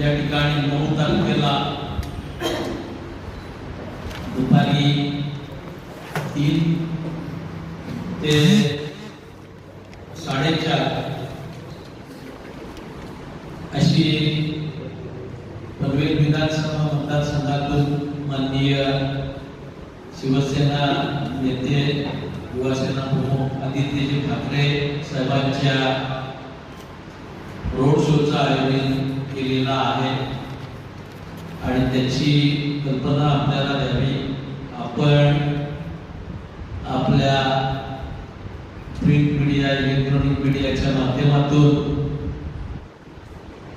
या ठिकाणी नऊ तारखेला दुपारी तीन ते साडेचार. अशी पनवेल विधानसभा मतदारसंघातून माननीय शिवसेना नेते युवासेना प्रमुख आदित्यजी ठाकरे साहेबांच्या रोड शोचं आयोजन केलेला आहे. आणि त्याची कल्पना आपल्याला द्यावी. आपण आपल्या प्रिंट मीडिया इलेक्ट्रॉनिक मीडियाच्या माध्यमातून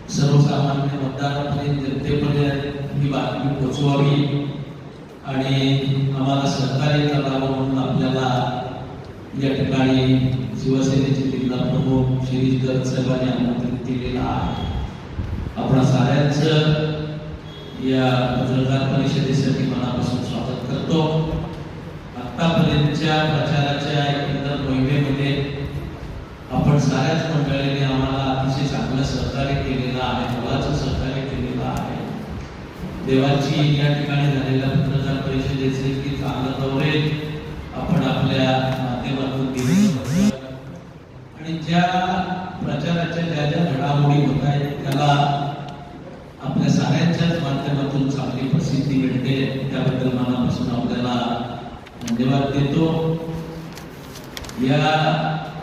सर्वसामान्य मतदारापर्यंत जनतेपर्यंत ही बातमी पोचवावी आणि आम्हाला सहकार्य करावं म्हणून आपल्याला या ठिकाणी शिवसेनेचे जिल्हा प्रमुख शिरीष दत्त साहेबांनी आमंत्रित केलेलं आहे. आपणा साऱ्यांचं या पत्रकार परिषदेसाठी मनापासून स्वागत करतो. आतापर्यंतच्या प्रचाराच्या एकंदर मोहिमेमध्ये आपण साऱ्याच मंडळीने आम्हाला अतिशय चांगलं सहकार्य केलेलं आहे मुलाचं सहकार्य केलेलं आहे. देवाची या ठिकाणी झालेल्या पत्रकार परिषदेचे की चांगलं दौरे आपण आपल्या माध्यमातून दिलेलं होतं. आणि ज्या प्रचाराच्या ज्या ज्या घडामोडी होत आहेत त्याला आपल्या साऱ्यांच्याच माध्यमातून चांगली प्रसिद्धी मिळते त्याबद्दल मनापासून आपल्याला धन्यवाद देतो या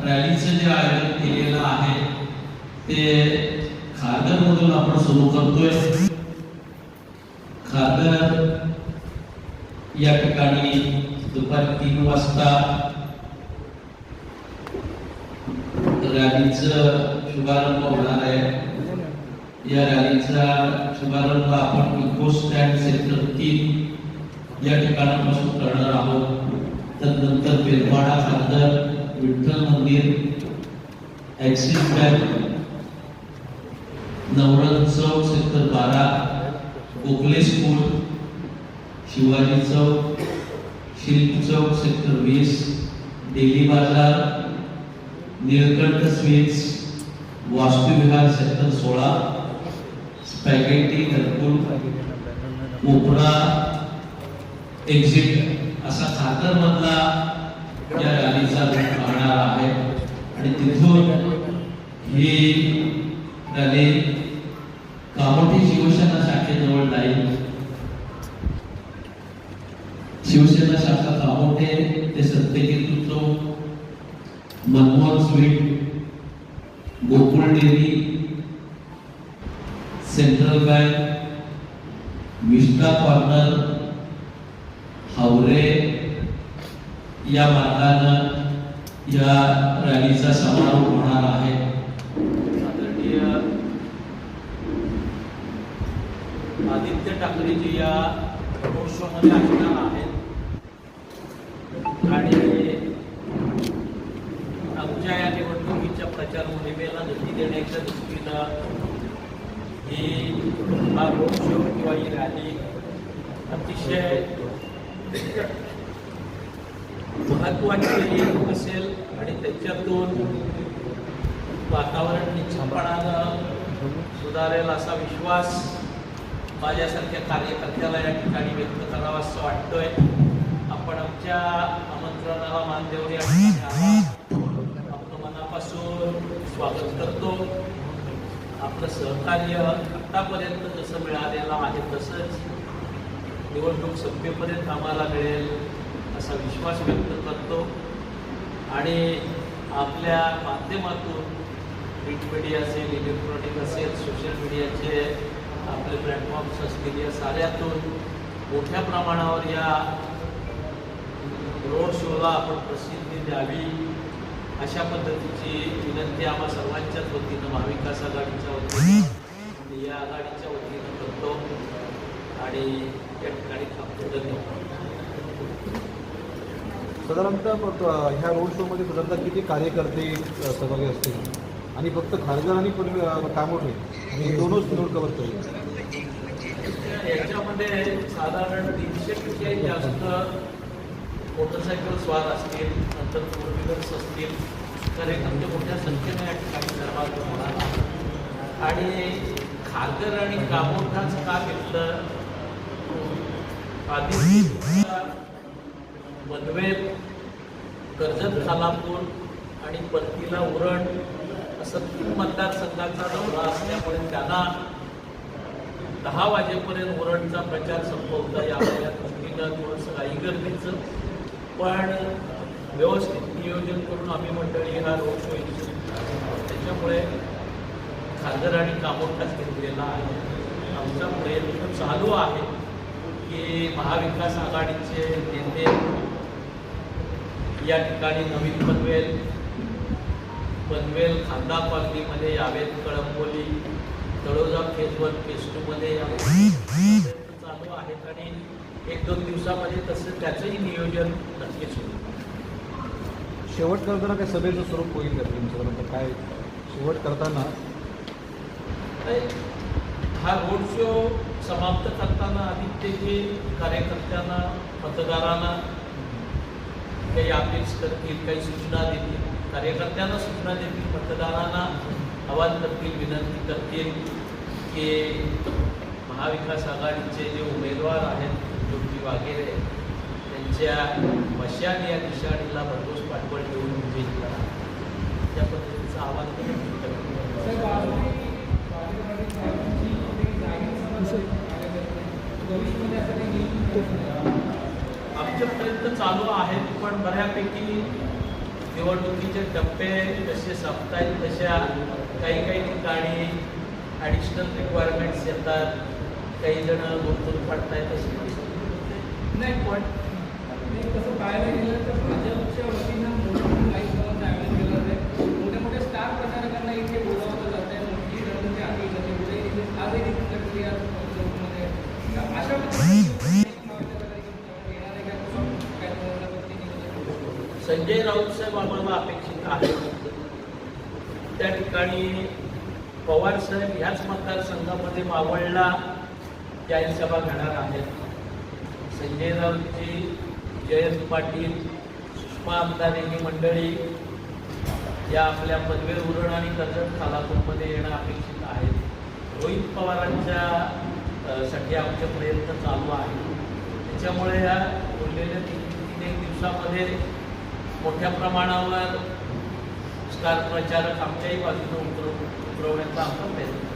रॅलीचं जे आयोजन केलेलं आहे ते खारघर मधून आपण सुरू करतोय. खारघर या ठिकाणी दुपारी तीन वाजता रॅलीचं शुभारंभ होणार आहे. या रॅलीचा शुभारंभ आपण इको स्टँड सेक्टर तीन या ठिकाणापासून करणार आहोत. तदनंतर Belwada Kharghar Vitthal Mandir Axis Bank Navrang Chowk sector बारा गोखले स्कूल शिवाजी चौक शिल्प चौक सेक्टर वीस डेली बाजार निळकंठ स्वीट्स वास्तुविहार सेक्टर सोळा स्पॅगेटी घरकुल उपरा एक्झिट असा खातर मधला या रॅलीचा राहणार आहे. आणि तिथून ही रॅली कामोठी शिवसेना शाखेजवळ जाईल. शिवसेना शाखा कामोठे ते Satyaketu Chowk Manmohan sweet Gokul dairy central bank Vista corner Haware या मार्गानं या रॅलीचा समारोप होणार आहे. आदरणीय आदित्य ठाकरेजी या रोड शो मध्ये असणार आहेत. आणि आमच्या या निवडणुकीच्या प्रचार मोहिमेला गती देण्याच्या दृष्टीनं ही हा रोड शो किंवा ही रॅली अतिशय महत्वाची असेल आणि त्याच्यातून वातावरण निश्चितपणानं सुधारेल असा विश्वास माझ्यासारख्या कार्यकर्त्याला या ठिकाणी व्यक्त करावा असं वाटतोय. आपण आमच्या आमंत्रणाला मान देऊन या ठिकाणी आपलं मनापासून स्वागत करतो. आपलं सहकार्य आतापर्यंत जसं मिळालं निवडणूक संपेपर्यंत आम्हाला मिळेल असा विश्वास व्यक्त करतो. आणि आपल्या माध्यमातून प्रिंट मीडिया असेल इलेक्ट्रॉनिक असेल सोशल मीडियाचे आपले प्लॅटफॉर्म्स असतील या साऱ्यातून मोठ्या प्रमाणावर या रोड शोला आपण प्रसिद्धी द्यावी अशा पद्धतीची विनंती आम्हा सर्वांच्याच वतीनं महाविकास आघाडीच्या वतीनं आणि या आघाडीच्या वतीनं करतो. आणि या ठिकाणी थांबतो धन्यवाद साधारणतः ह्या रोड शोमध्ये साधारणतः किती कार्यकर्ते सहभागी असतील? आणि फक्त खारघर आणि कामोठे आणि दोनच रोड कव्हर करेल. याच्यामध्ये साधारण तीनशेपेक्षाही जास्त मोटरसायकल स्वार असतील नंतर फोर व्हीलर्स असतील. तर एक आमच्या मोठ्या संख्येने या ठिकाणी सहभाग होणार आणि खारघर आणि कामोठाच का घेतलं आधी पनवेल कर्जत खालापूर आणि परतीला उरण असं तीन मतदारसंघाचा दौरा असल्यामुळे त्यांना दहा वाजेपर्यंत उरणचा प्रचार संपवता यावा या दृष्टीनं थोडंसं काही गरजेचं. पण व्यवस्थित नियोजन करून आम्ही मंडळी हा रोड शो त्याच्यामुळे खाजर आणि कामोठाच घेतलेला आहे आमचा प्रयत्न चालू आहे. की महाविकास आघाडीचे नेते या ठिकाणी नवीन पनवेल पनवेल खांदा कॉलनीमध्ये यावेत Kalamboli Taloja phase one phase टूमध्ये चालू आहेत आणि एक दोन दिवसामध्ये तसं त्याचंही नियोजन नक्कीच होईल. शेवट करताना काय सभेचं स्वरूप होईल का तुमचं काय शेवट करताना? हा रोड शो समाप्त करताना आदित्यजी कार्यकर्त्यांना मतदारांना काही अपेक्ष करतील काही सूचना देतील. कार्यकर्त्यांना सूचना देतील मतदारांना आवाहन करतील विनंती करतील की महाविकास आघाडीचे जे उमेदवार आहेत ज्योती वागेरे त्यांच्या मशाल या निशाणीला भरघोस पाठबळ देऊन विजयी करा. त्या पद्धतीचं आवाहन आमचे प्रयत्न चालू आहेत पण बऱ्यापैकी निवडणुकीचे टप्पे जसे संपतायत तशा काही काही ठिकाणी ॲडिशनल रिक्वायरमेंट्स येतात. काही जण गुंतून पडतायत अशी नाही पण कसं पाहायला गेलं तर भाजपच्या वतीनं मोठं लाईव्ह आयोजन केलं जाते मोठ्या मोठ्या स्टार प्रचारकांना इथे बोलावलं जात आहे मोठी रणनीती आखली जाते पुढे इथे आजही ती प्रक्रिया चौकमध्ये अशा पद्धतीने येणार आहे का काय तुम्हाला पद्धतीने संजय राऊत साहेब आम्हाला अपेक्षित आहे त्या ठिकाणी पवार साहेब ह्याच मतदारसंघामध्ये मावळला जाहीर सभा घेणार आहेत. संजय राऊतजी जयंत पाटील सुषमा आमदारेंनी मंडळी या आपल्या पदवीर उरण आणि कर्जत खालापूरमध्ये येणं अपेक्षित आहे. रोहित पवारांच्या साठी आमचे प्रयत्न चालू आहेत. त्याच्यामुळे या उरलेल्या तीन तीन एक दिवसामध्ये मोठ्या प्रमाणावर स्टार प्रचारक आमच्याही बाजूने उतरव उतरवण्याचा आपण प्रयत्न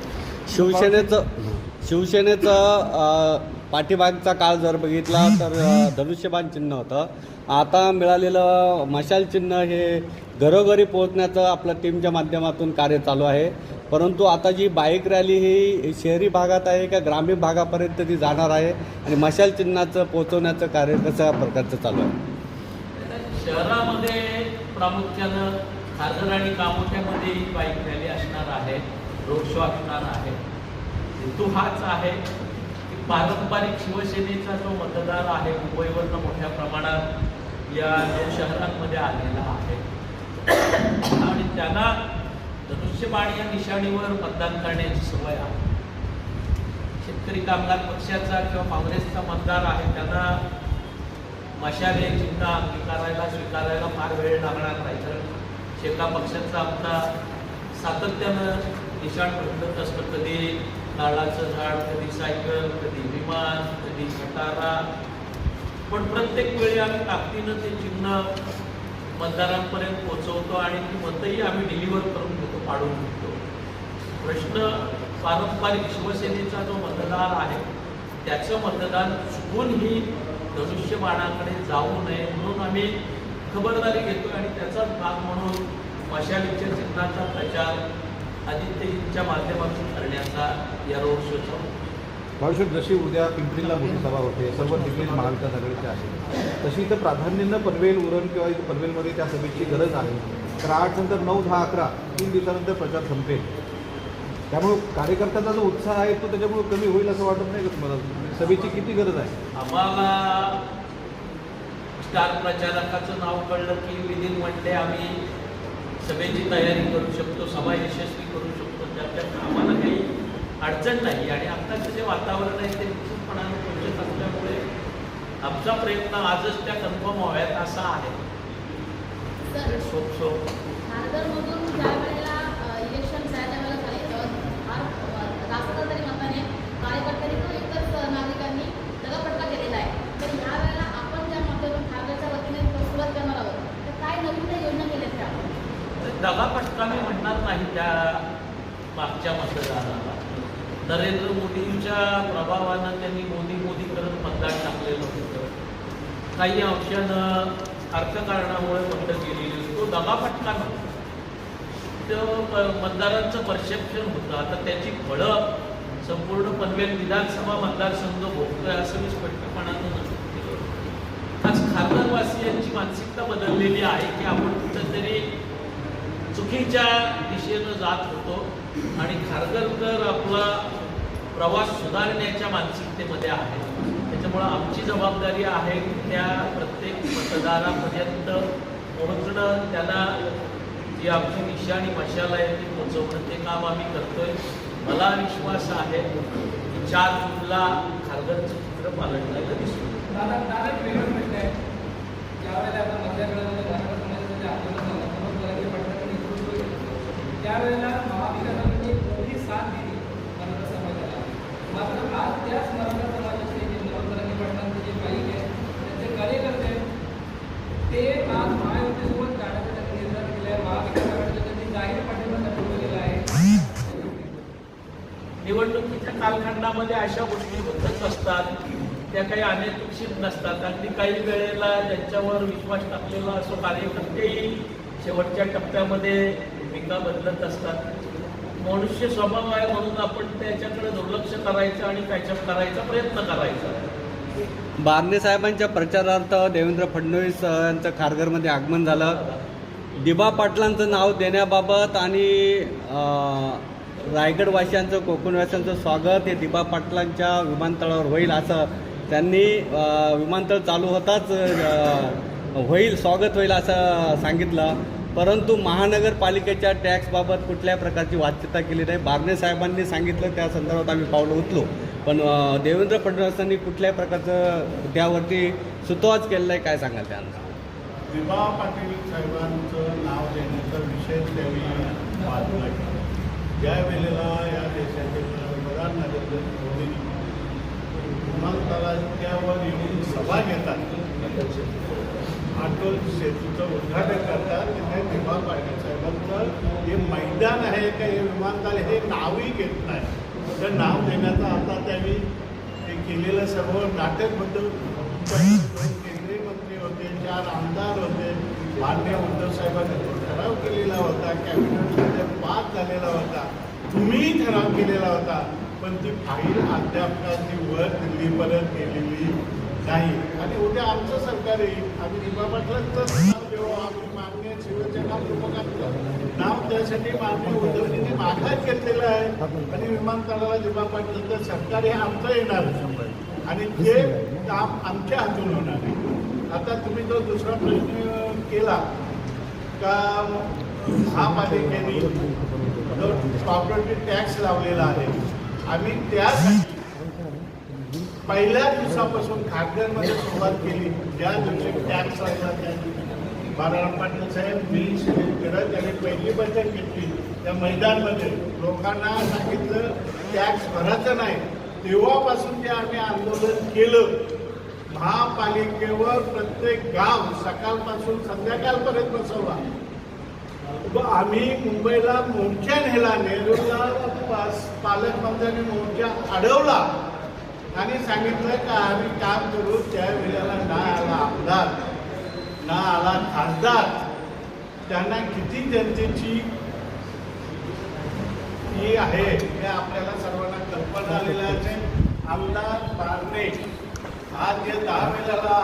शिवसेनेचं शिवसेनेचं पाठीमागचा काळ जर बघितला तर धनुष्यबाण चिन्ह होतं. आता मिळालेलं मशाल चिन्ह हे घरोघरी पोहोचण्याचं आपल्या टीमच्या माध्यमातून कार्य चालू आहे. परंतु आता जी बाईक रॅली ही शहरी भागात आहे का ग्रामीण भागापर्यंत ती जाणार आहे आणि मशाल चिन्हाचं पोहोचवण्याचं कार्य कशा प्रकारचं चालू आहे? शहरामध्ये प्रामुख्यानं खारघर आणि कामोठ्यामध्ये ही बाईक रॅली असणार आहे रोड शो असणार आहे. हेतू हाच आहे की पारंपरिक शिवसेनेचा जो मतदार आहे मुंबईवरनं मोठ्या प्रमाणात या दोन शहरांमध्ये आलेला आहे. आणि त्यांना धनुष्यबाण या निशाणीवर मतदान करण्याची सवय आहे. शेतकरी कामगार पक्षाचा किंवा काँग्रेसचा मतदार आहे त्यांना मशाले चिन्ह अंगीकारायला स्वीकारायला फार वेळ लागणार नाही कारण शेका पक्षाचा आमचा सातत्यानं निशाण बदलत असतं. कधी नारळाचं झाड कधी सायकल कधी विमान कधी खटारा. पण प्रत्येक वेळी आम्ही ताकदीनं ते चिन्ह मतदारांपर्यंत पोहोचवतो आणि ती मतही आम्ही डिलिव्हर करून घेतो पाडून घेतो. प्रश्न पारंपरिक शिवसेनेचा जो मतदार आहे त्याचं मतदान चुकूनही धनुष्यबाणाकडे जाऊ नये म्हणून आम्ही खबरदारी घेतो आणि त्याचाच भाग म्हणून मशालीच्या चिन्हाचा प्रचार आदित्यजींच्या माध्यमातून करण्याचा या रोड शोचा. भविष्यात जशी उद्या पिंपरीला मोठी सभा होते सर्व दिग्गज महाविकास आघाडीचे आहे तशी इथं प्राधान्यानं पनवेल उरण किंवा पनवेलमध्ये त्या सभेची गरज आहे. तर आठ नंतर नऊ दहा अकरा तीन दिवसानंतर प्रचार संपेल. त्यामुळं कार्यकर्त्यांचा जो उत्साह आहे तो त्याच्यामुळे कमी होईल असं वाटत नाही का तुम्हाला? सभेची किती गरज आहे? आम्हाला स्टार प्रचारकाचं नाव कळलं की विदिन वन डे आम्ही सभेची तयारी करू शकतो सभा यशस्वी करू शकतो. त्याच्यात आम्हाला काही अडचण नाही आणि आत्ताचं जे वातावरण आहे ते निश्चितपणाने पोषक असल्यामुळे आमचा प्रयत्न आजच त्या कन्फर्म व्हाव्यात असा आहे. सर सोप सोप खारघरमधून ज्या वेळेला इलेक्शन ज्या वेळेला झाले तेव्हा फार रास्त मतदाराला नरेंद्र मोदींच्या प्रभावानं त्यांनी मोदी मोदी करत मतदान टाकलेलं होतं. काही अंशानं अर्थकारणामुळे बंद केलेली तो दगाफटका नव्हता. तो प- मतदारांचं परसेप्शन होतं. आता त्याची फळं संपूर्ण पनवेल विधानसभा मतदारसंघ भोगतोय असं मी स्पष्टपणानं नमूद केलं. आज खासदारवासियांची मानसिकता बदललेली आहे की आपण कुठंतरी चुकीच्या दिशेनं जात होतो आणि खारगरकर आपला प्रवास सुधारण्याच्या मानसिकतेमध्ये आहे. त्याच्यामुळं आमची जबाबदारी आहे की त्या प्रत्येक मतदारापर्यंत पोहोचणं त्याला जी आमची दिशा आणि मशाला आहे ती पोचवणं ते काम आम्ही करतोय. मला विश्वास आहे की चार जूनला खारघरचं चित्र पालटलेलं दिसतो. त्यावेळेला महाविकास एक वेगळा प्रश्न आहे ज्यावेळेला आता मध्य काळामध्ये मराठा समाजाचं जे आंदोलन झालं मनोज जरांगे पाटलांनी नेतृत्व केलं त्यावेळेला महाविकासाने मोठी साथ दिली मराठा समाजाला मात्र आज त्याच मराठा समाजाचे जे मनोज जरांगे पाटलांचे जे पाईक आहे त्यांचे कार्यकर्ते ते आज महायुतीसोबत जाण्याचा त्यांनी निर्धार केला आहे महाविकास आघाडीला त्यांनी जाहीर पाठिंबा दर्शवलेला आहे निवडणुकीच्या कालखंडामध्ये अशा गोष्टी होतच असतात. त्या काही अनपेक्षित नसतात. अगदी काही वेळेला ज्यांच्यावर विश्वास टाकलेला असो कार्यकर्तेही शेवटच्या टप्प्यामध्ये भूमिका बदलत असतात. मनुष्य स्वभाव आहे म्हणून आपण त्याच्याकडे दुर्लक्ष करायचं आणि त्याच्या करायचा प्रयत्न करायचा. बारणे साहेबांच्या प्रचारार्थ देवेंद्र फडणवीस यांचं खारघरमध्ये आगमन झालं. दिबा पाटलांचं नाव देण्याबाबत आणि रायगडवासियांचं कोकणवासियांचं स्वागत हे दिबा पाटलांच्या विमानतळावर होईल असं त्यांनी विमानतळ चालू होताच होईल स्वागत होईल असं सांगितलं. परंतु महानगरपालिकेच्या टॅक्सबाबत कुठल्या प्रकारची वाच्यता केली नाही. बारणे साहेबांनी सांगितलं त्या संदर्भात आम्ही पावलं उचलो. पण देवेंद्र फडणवीसांनी कुठल्याही प्रकारचं त्यावरती सुतोवाच केलेला आहे काय सांगाल त्यांना? विभा पाटील साहेबांचं नाव देण्याचा विषय त्यावेळी वाढला ज्या वेळेला या देशाचे पंतप्रधान नरेंद्र मोदी विमानतळाच्यावर येऊन सभा घेतात अटल सेतूचं उद्घाटन करतात तिथे दिबा पाटील साहेबांचं हे मैदान आहे का हे विमानतळ हे नावही घेत नाही. तर नाव देण्याचा आता त्यांनी ते केलेलं सर्व नाटकबद्दल केंद्रीय मंत्री होते चार आमदार होते. मान्य उद्धव साहेबांनी तो ठराव केलेला होता कॅबिनेटमध्ये पास झालेला होता. तुम्हीही ठराव केलेला होता. पण ती फाईल अद्याप ती वर दिल्लीपर्यंत गेलेली नाही. आणि उद्या आमचं सरकार येईल. आम्ही दिबा तर नाव देऊ. आम्ही मान्य शिवसेना प्रमुखांचं नाव त्यासाठी मान्य उद्धवजींनी म्हणजे माघार घेतलेलं आहे. आणि विमानतळाला दिबा पाटलांचं सरकार हे आमचं येणार. आणि ते काम आमच्या हातून होणार आहे. आता तुम्ही जो दुसरा प्रश्न केला का महापालिकेने जो प्रॉपर्टी टॅक्स लावलेला आहे आम्ही त्यासाठी पहिल्या दिवसापासून खारघरमध्ये सुरुवात केली. ज्या दिवशी टॅक्स लागला त्या दिवशी. बाळाराम पाटील साहेब मी सुनील केलं त्यांनी पहिली बैठक घेतली. त्या मैदानमध्ये लोकांना सांगितलं टॅक्स भरायचं नाही. तेव्हापासून जे आम्ही आंदोलन केलं महापालिकेवर प्रत्येक गाव सकाळपासून संध्याकाळपर्यंत बसवला. आम्ही मुंबईला मोर्चा नेला नेहरूला पालकमंत्र्यांनी मोर्चा अडवला. आणि सांगितलं का आम्ही काम करू त्या वेळेला ना आला आमदार ना आला खासदार. त्यांना किती जनतेची ही आहे हे आपल्याला सर्वांना कल्पना आलेलं आहे. आमदार बारणे आज जे दहा वेळेला